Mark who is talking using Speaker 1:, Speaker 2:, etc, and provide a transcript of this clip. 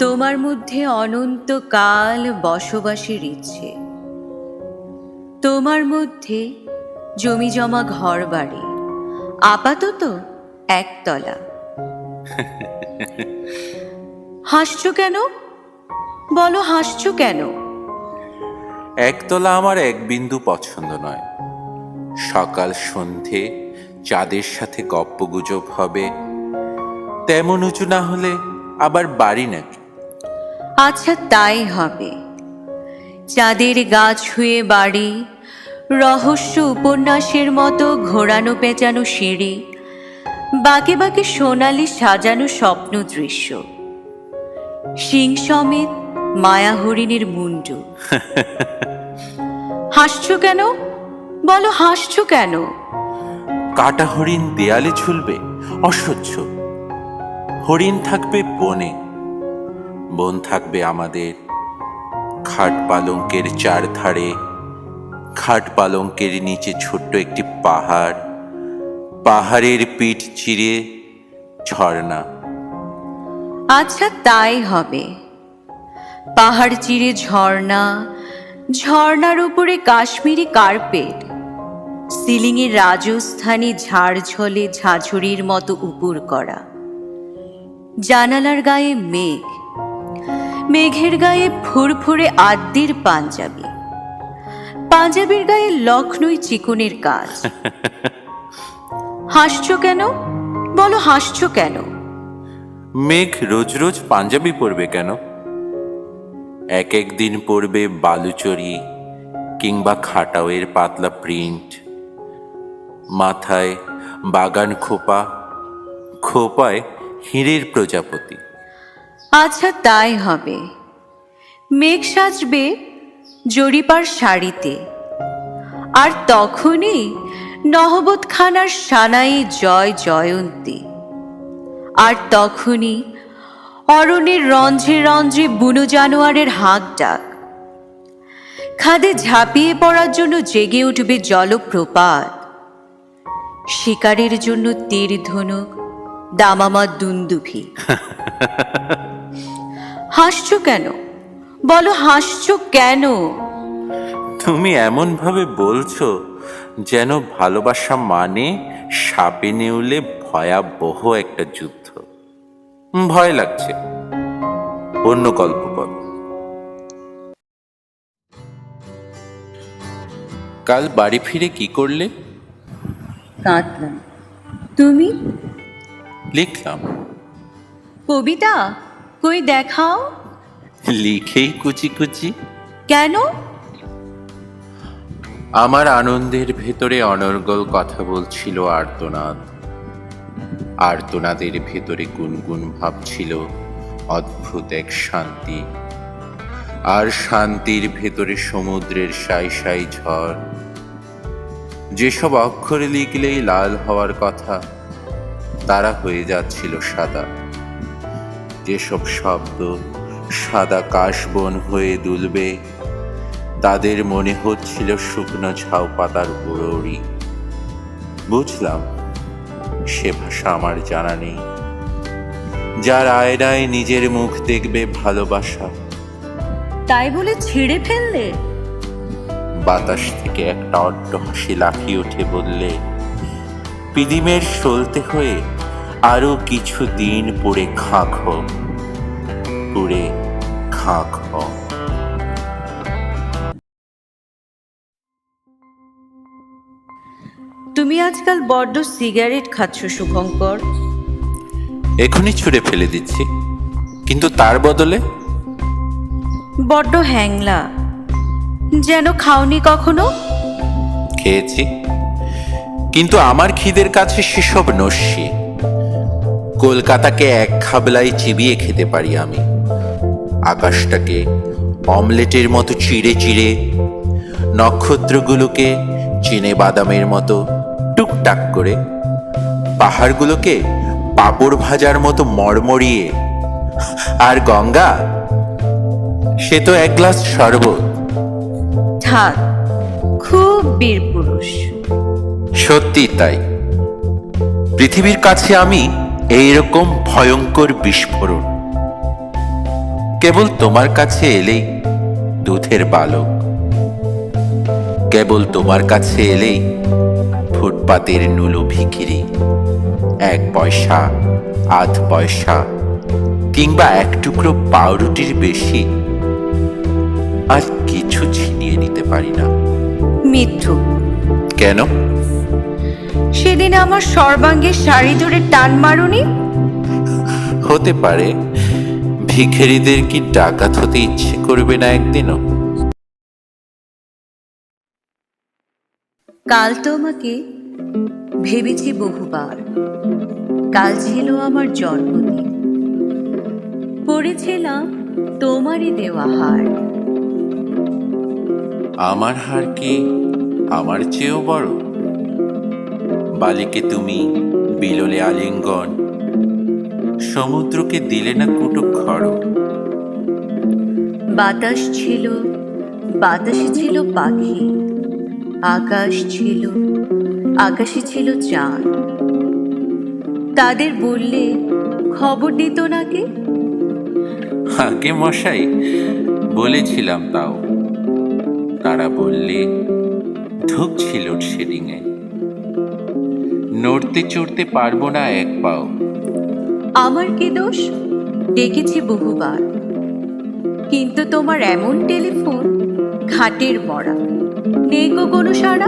Speaker 1: তোমার মধ্যে অনন্তকাল বসবাসের ইচ্ছে। তোমার মধ্যে জমি জমা ঘর বাড়ি। আপাতত একতলা। হাসছো কেন? বলো হাসছো কেন?
Speaker 2: একতলা আমার এক বিন্দু পছন্দ নয়। সকাল সন্ধে চাঁদের সাথে গপ্পগুজব হবে। তেমন উঁচু না হলে আবার বাড়ি নাকি?
Speaker 1: আচ্ছা তাই হবে। চাঁদের গা ছুঁয়ে বাড়ি রহস্য উপন্যাসের মতো ঘোরানো পেঁচানো সিঁড়ি বাঁকে বাঁকে সোনালি সাজানো স্বপ্ন দৃশ্য। সিং সমেত মায়া হরিণের মুন্ডু। হাসছো কেন? বলো হাসছো কেন?
Speaker 2: কাটা হরিণ দেয়ালে ঝুলবে অসহ্য। হরিণ থাকবে বনে বন থাকবে আমাদের। খাট পালঙ্কের চারধারে, খাট পালঙ্কের নিচে ছোট্ট একটি পাহাড়। পাহাড়ের পিঠ চিরে ঝর্ণা।
Speaker 1: আচ্ছা তাই হবে। পাহাড় চিরে ঝর্ণা, ঝর্ণার উপরে কাশ্মীরি কার্পেট। সিলিংয়ে রাজস্থানী ঝাড়ঝলে ঝাঝুরির মতো উপর করা। জানালার গায়ে মেঘ। মেঘের গায়ে ফুরফুরে আদ্যির পাঞ্জাবি। পাঞ্জাবির গায়ে লখনই চিকুনের কাজ। হাসছো কেন? বলো হাসছো কেন?
Speaker 2: মেঘ রোজ রোজ পাঞ্জাবি পরবে কেন? এক এক দিন পরবে বালুচরি কিংবা খাটাওয়ের পাতলা প্রিন্ট। মাথায় বাগান খোপা, খোপায় হিরের প্রজাপতি।
Speaker 1: আচ্ছা তাই হবে। মেঘ সাজবে জরিপার শাড়িতে। আর তখনই নহবত খানার সানাই জয় জয়ন্তী। আর তখনই অরণ্যের রঞ্জে রঞ্জে বুনো জানোয়ারের হাঁক ডাক। খাদে ঝাঁপিয়ে পড়ার জন্য জেগে উঠবে জলপ্রপাত। শিকারের জন্য তীর ধনুক, দামামা দুন্দুভি। হাসছো কেন? বলো হাসছো কেন?
Speaker 2: তুমি এমন ভাবে বলছো যেন ভালোবাসা মানে সাপে নেউলে ভয়াবহ একটা যুদ্ধ। ভয় লাগছে। অন্য গল্প বল কাল বাড়ি ফিরে কি করলে?
Speaker 1: কাঁদলাম। তুমি?
Speaker 2: লিখলাম।
Speaker 1: কবিতা? কই দেখাও।
Speaker 2: লিখেই কুচি কুচি।
Speaker 1: কেন?
Speaker 2: আমার আনন্দের ভেতরে অনর্গল কথা বলছিল আর্তনাদ। আর্তনাদের ভেতরে গুনগুন ভাব ছিল অদ্ভুত এক শান্তি। আর শান্তির ভেতরে সমুদ্রের সাই সাই ঝড়। যেসব অক্ষরে লিখলেই লাল হওয়ার কথা তারা হয়ে যাচ্ছিল সাদা। যেসব শব্দ সাদা কাশবন হয়ে দুলবে তাদের মনে হচ্ছিল শুকনো ঝাউ পাতার গুঁড়ি বুঝলাম সে ভাষা আমার জানা নেই। যার আয়নায় নিজের মুখ দেখবে ভালোবাসা।
Speaker 1: তাই বলে ছিঁড়ে ফেললে?
Speaker 2: বাতাস থেকে একটা অট্ট হাসি লাফিয়ে উঠে বললে পিদিমের সলতে হয়ে আরও কিছু দিন পড়ে খাক পুড়ে খাক
Speaker 1: তুমি আজকাল বড্ড সিগারেট খাচ্ছ শুভঙ্কর
Speaker 2: এখনই ছুঁড়ে ফেলে দিচ্ছি কিন্তু তার বদলে?
Speaker 1: বড্ড হ্যাংলা। যেন খাওনি কখনো?
Speaker 2: খেয়েছি। কিন্তু আমার খিদের কাছে সেসব নস্যি। কলকাতাকে এক খাবলাই চিবিয়ে খেতে পারি আমি। আকাশটাকে অমলেটের মতো চিড়ে চিড়ে নক্ষত্রগুলোকে চিনে বাদামের মতো টুকটাক করে পাহাড়গুলোকে পাপড় ভাজার মতো মড়মড়িয়ে। আর গঙ্গা? সে তো এক গ্লাস শরবত।
Speaker 1: থাক খুব বীর পুরুষ।
Speaker 2: সত্যি তাই। পৃথিবীর কাছে আমি এইরকম ভয়ঙ্কর বিস্ফোরণ। কেবল তোমার কাছে এলেই দুধের বালক। কেবল তোমার কাছে এলেই ফুটপাতের নুলো ভিখিরি। এক পয়সা আধ পয়সা কিংবা এক টুকরো পাউরুটির বেশি আর কিছু ছিনিয়ে নিতে পারি না।
Speaker 1: মিথ্যু।
Speaker 2: কেন?
Speaker 1: সেদিন আমার সর্বাঙ্গে শাড়ি ধরে টান মারুনি?
Speaker 2: হতে পারে। ভিখারিদের কি ডাকাত হতে ইচ্ছে করবে না একদিনও?
Speaker 1: কাল তোমাকে ভেবেছি বহুবার। কাল ছিল আমার জন্মদিন। পড়েছিলাম তোমারই দেওয়া হার।
Speaker 2: আমার হার কি আমার চেয়েও বড়? বালিকে তুমি বিললে আলিঙ্গন। সমুদ্রকে দিলে না কুটুক খড়।
Speaker 1: বাতাস ছিল বাতাসে ছিল পাখি। আকাশ ছিল আকাশে ছিল চাঁদ। তাদের বললে খবর দিত নাকি
Speaker 2: আগে মশাই বলেছিলাম তাও। তারা বললে ঢুকছিল লোডশেডিংয়ে নড়তে চড়তে পারব না এক পাও।
Speaker 1: আমার কি দোষ? ডেকেছি বহুবার। কিন্তু তোমার এমন টেলিফোন, ঘাটের মরা নেই গো কোনো সাড়া